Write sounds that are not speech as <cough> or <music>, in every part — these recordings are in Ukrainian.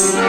Ой, у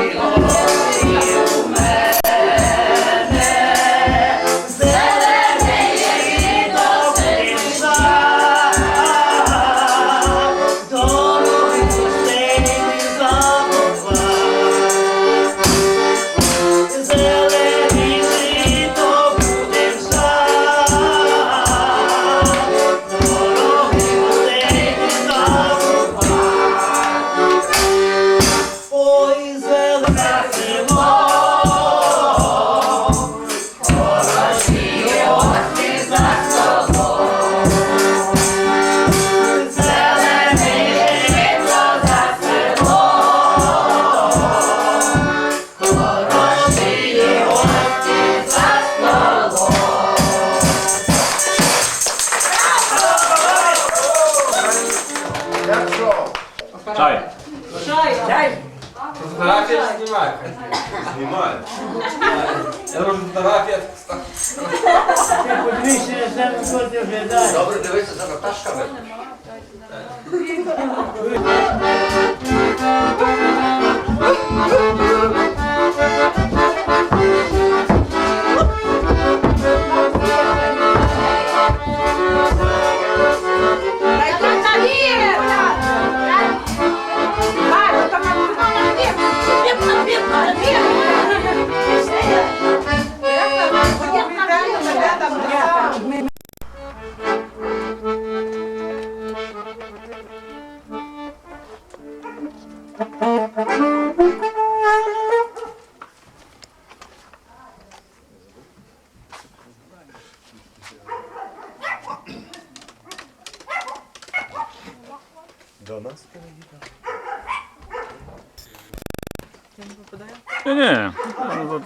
uh,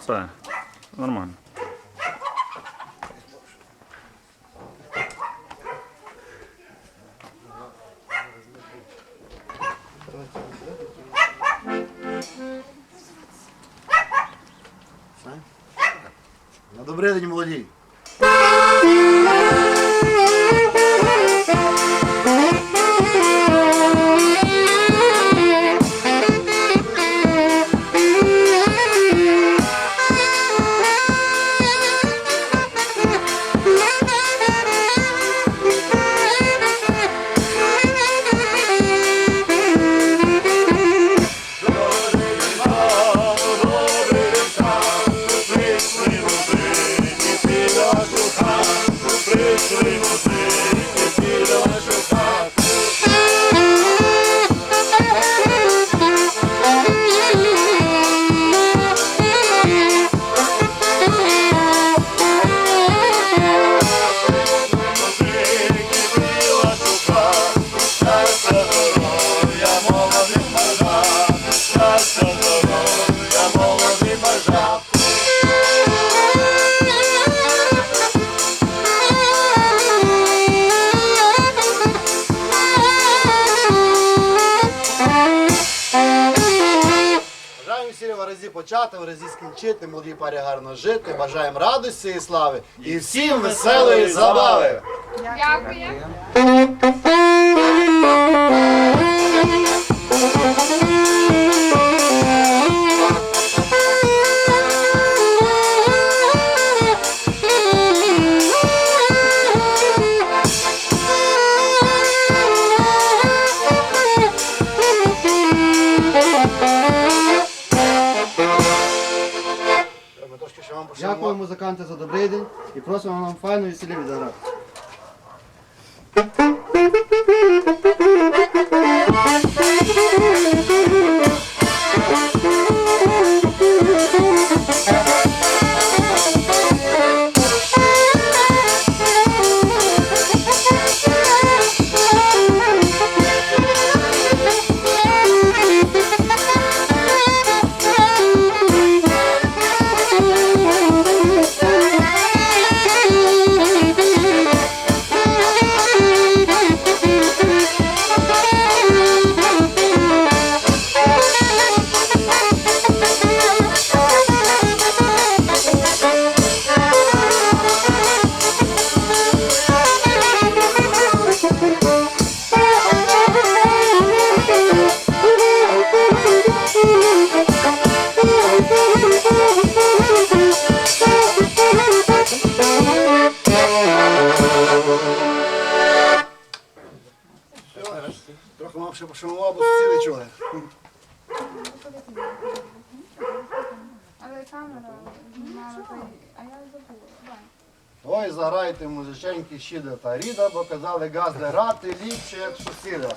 це нормально. Почати, в разі скінчити, молодій парі гарно жити. Бажаємо радості і слави і всім веселої забави. Дякую. І просимо вам файно веселі відіграти. Ще пошанував, бо сусіди чули. Але камера знімала а я забула. Ой, заграйте музиченьки щіда та ріда, бо казали газди грати ліпше, як сусіда.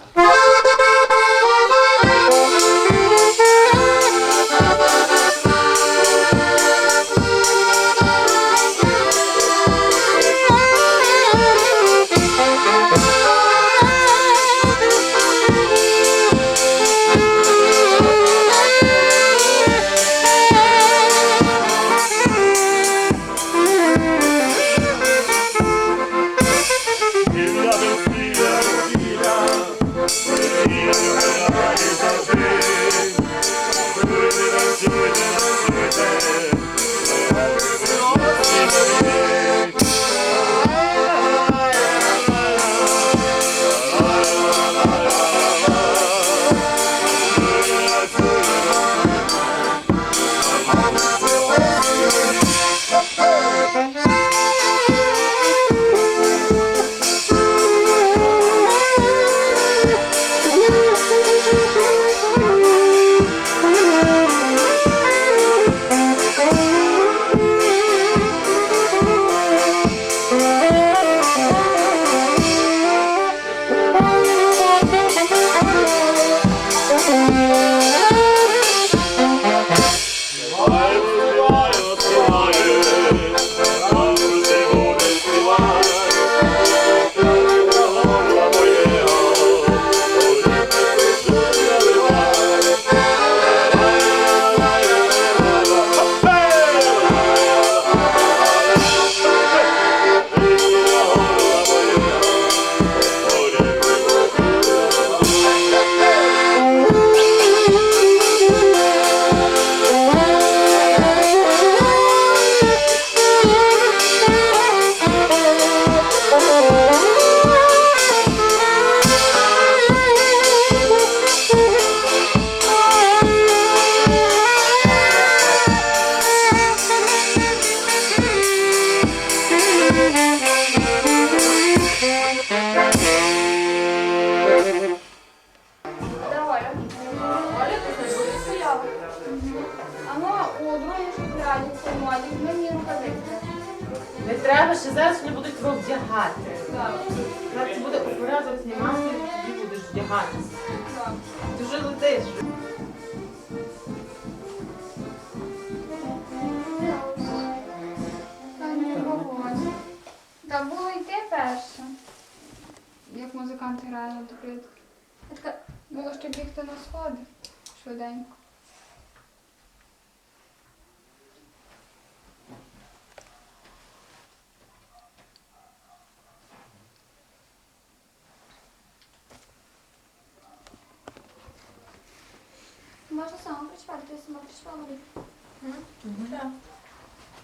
Сама причіпати, ти сама причіпала.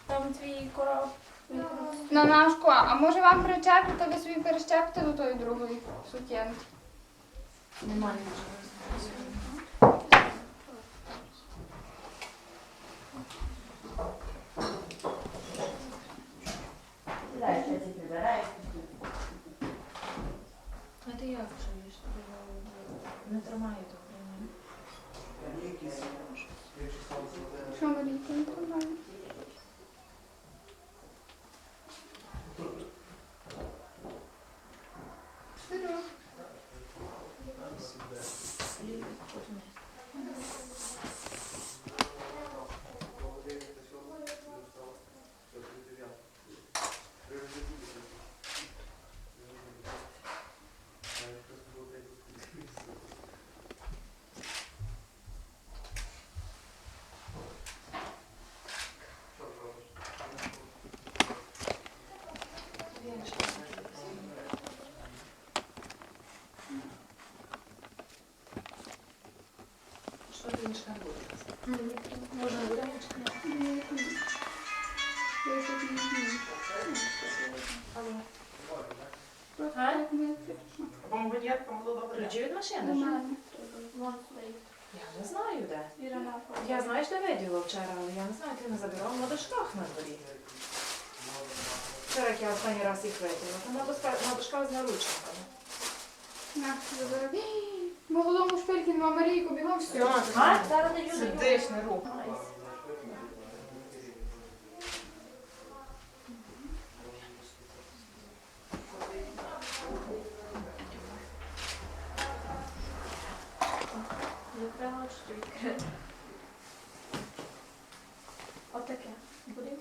Там твій короб. На нашку, а може вам причепити, ви собі перещепите до тої другої сутєнки? Немає. А ти як чуєш? Не тримає добре. Що Марійка, не тримає? Серйозно. Що ти не? Можна буде А? Бомбонєрка було добре. Ключі від машини? Вон стоїть. Я не знаю де. Я знаєш, де виділа вчора, але я не знаю, ти не забирала на дошках на дворі. Вчора я останній раз їх виділа. На дошках з наручниками. На, забирай. Молодому шпильки нема Марійку, бігом все. Сидиш, не рух. Закрила чи відкрити. Отаке. Будемо?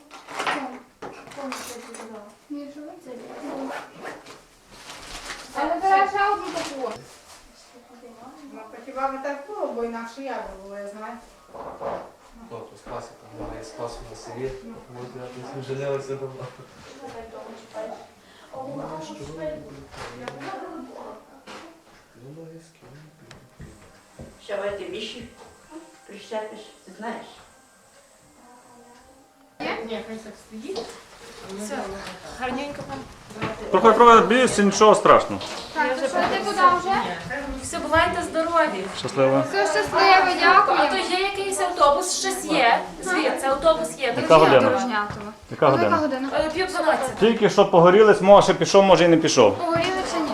Повністю додала. Ні, що ви? Це Але бере ще одну таку. Ну, хіба ви так було, бо інакше я би було, я знаю. Хлопці, з класика, немає спасу на селі, може я не жалілася давно. Так довго чіпаєш. О, мама, шпиль. Що в этой вещи прищепиш, Нет? знаєш? Ні, хай так стоїть. Все, гарненько. Трохи трохи більше, нічого страшного. Так, то що ти куди вже? Все, бувайте здорові. Щасливо. Все щасливо, А то є якийсь автобус, щось є. Звідси автобус є. Яка година? Дорожнятова. Яка Яка година? Е, Пів 12. Тільки що погорілись, може пішов, може і не пішов. Погоріли чи ні?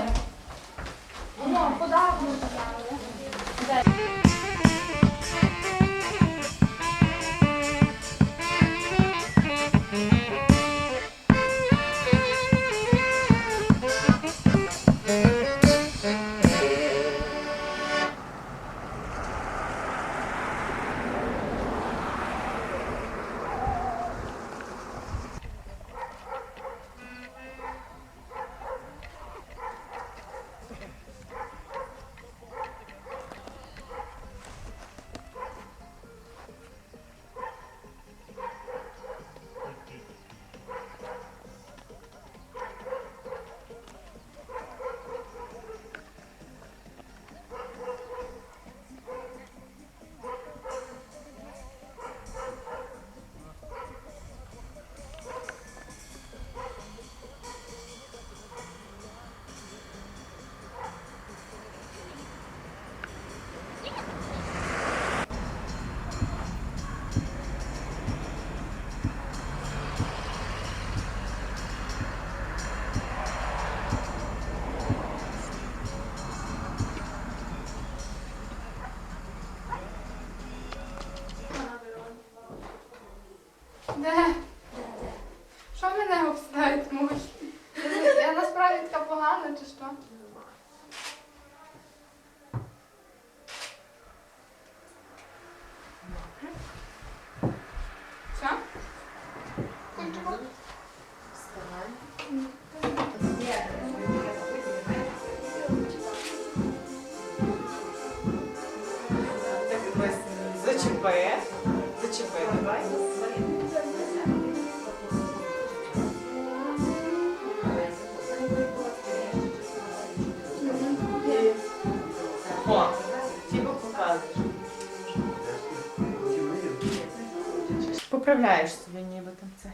Поправляєш собі ніби там це.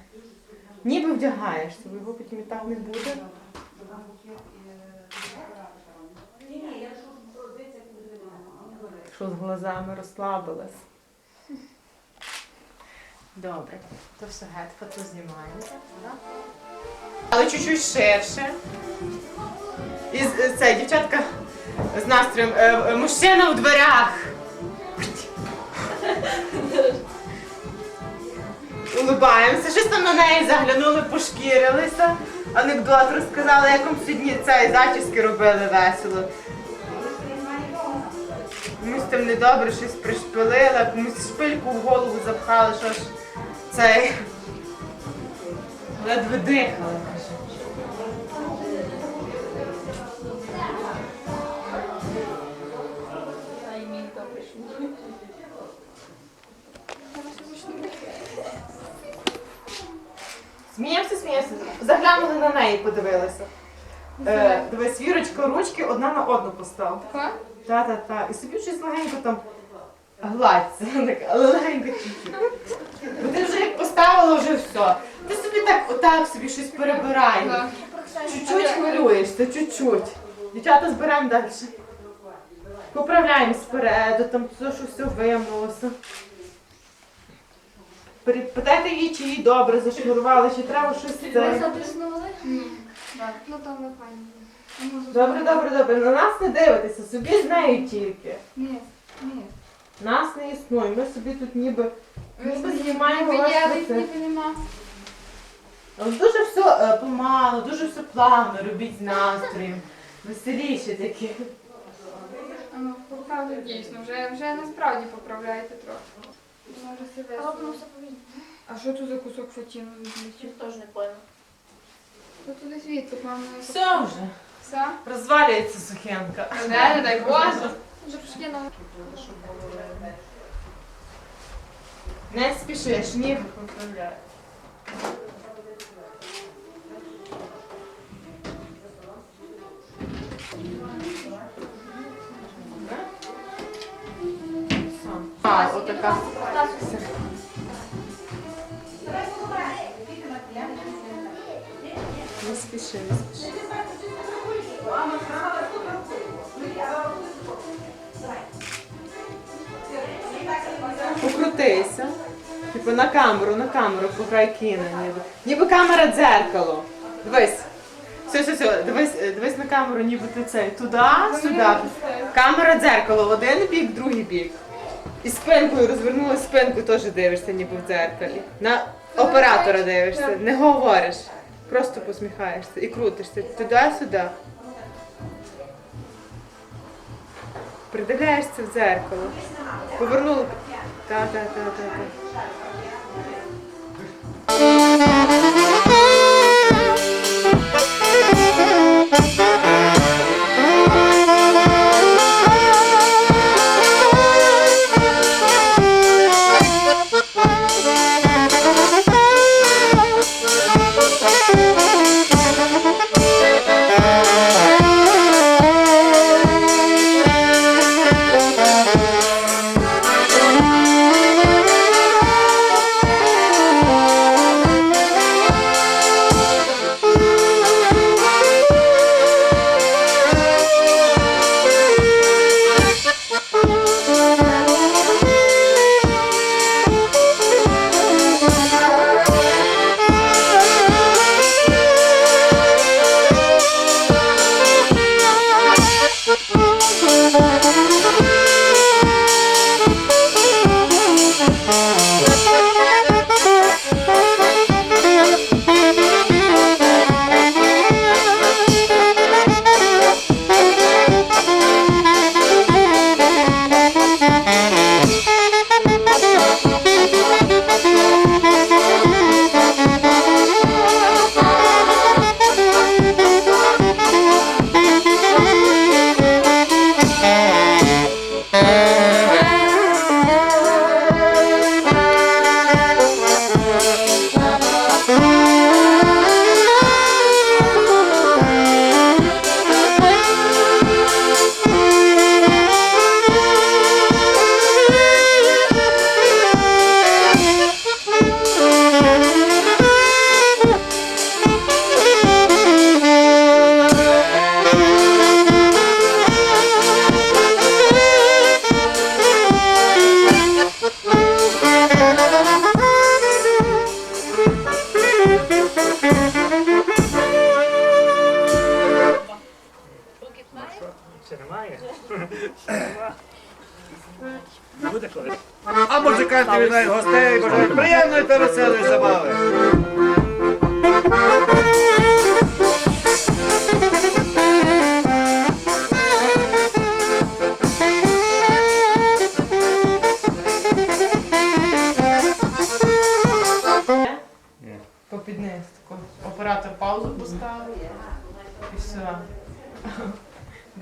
Ніби вдягаєш собі, його потім і так не буде. Що з глазами розслабилась. Добре, то все геть, фото знімаємо. Але чуть-чуть ширше. І е, це дівчатка з настроєм. е, е, Мужчина у дверях. Улибаємося. Щось там на неї заглянули, пошкірилися. Анекдот розказали, як вам сьогодні цей зачіски робили весело. Комусь там недобре щось пришпилили, комусь шпильку в голову запхали, що ж цей. Ледве дихали. Сміємося, сміємося. Заглянули на неї, подивилися. Е, дивись, Вірочка, ручки одна на одну постав. Так? Та-та-та. І собі щось легенько там гладься, <laughs> так, але легенько. Бо ти вже як поставила, вже все. Ти собі так отак собі щось перебирай. Чуть-чуть хвилюєшся, чуть-чуть. Дівчата зберемо далі. Поправляємо спереду, там все, що все вимнулося. Питайте її, чи їй добре зашнурували, чи треба щось це. затиснули? Ні. Ну там не файно. Добре, добре, добре. На нас не дивитеся, собі з нею тільки. Ні, ні. Нас не існує. Ми собі тут ніби, ніби знімаємо процес. нема. Але Дуже все е, помало, дуже все плавно, робіть з настроєм. Веселіше такі. А Ну, дійсно, вже, вже насправді поправляєте трохи. Може себе. А що тут за кусок фатіну відлетів? Теж не поняла. Тут туди світло, певно. Все вже. Все? Розвалюється сухенка. Не, не дай Боже. Вже пішли на Не спішиш, ніби поправляй. А, отака. Не спіши, не спіши. Покрутися. Типу на камеру, на камеру, пограй кіно. Ніби. ніби камера дзеркало. Дивись. Все, все, все, дивись, е, дивись на камеру, ніби ти цей. Туди, сюди. Камера дзеркало, один бік, другий бік. І спинкою розвернула спинку, теж дивишся, ніби в дзеркалі. На оператора дивишся, не говориш. Просто посміхаєшся і крутишся туди-сюди. Придивляєшся в дзеркало. Повернула. Так,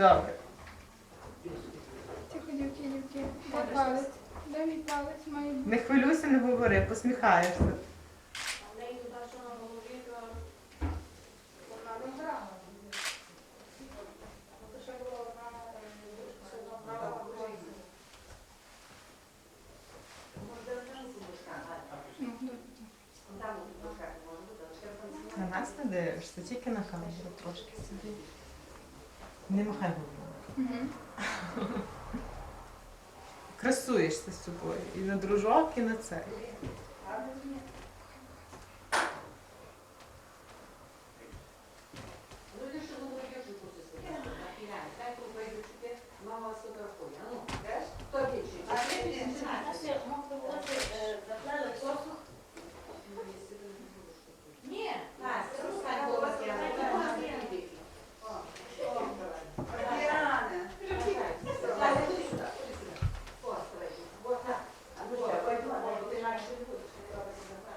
Добре. Тихо, дівки, дівки. Де палець? Де мій палець має бути? Не хвилюйся, не говори, посміхаєшся. На нас не дивишся, тільки на камеру трошки сиди. Не махай головою. Красуєшся з собою. І на дружок, і на це.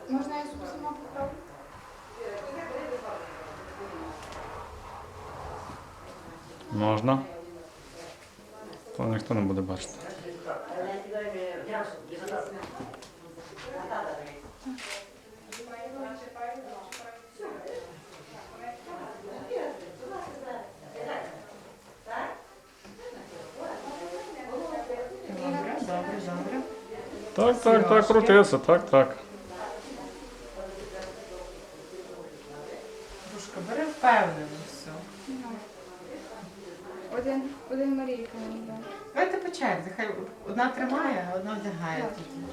Можна я собі сама поправлю? Можна. То ніхто не буде бачити. Добре, добре, добре. Так, так, так, крутиться, так, так. Дружка, бери впевнено все. Ну. Один, один Марійка мені дай. Давайте по черзі, хай одна тримає, а одна одягає. тоді.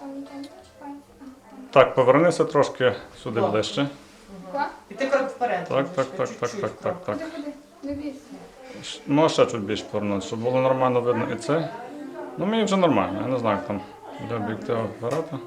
Там, там, чекай. Так, повернися трошки сюди ближче. І ти крок вперед. Так, так, так, так, чуть-чуть так, так, так. Куди, куди? Не бійся. Ш- Ну, а ще чуть більше повернути, щоб було нормально видно і це. Ну, мені вже нормально, я не знаю, як там для об'єктива апарата.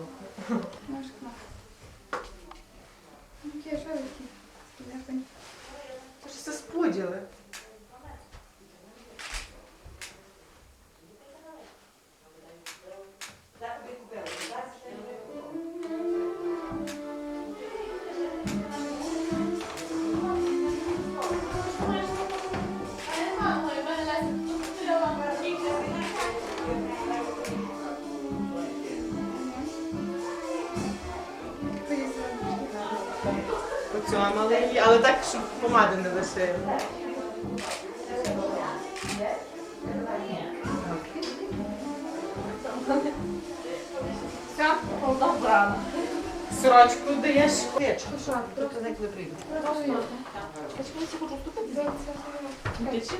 Okay. <laughs> так, щоб помади не лишили. Все? Добре. Сорочку даєш. Печку. Що? Тут не прийде. Чекай, секунду, ступить. Дивіться, Течі?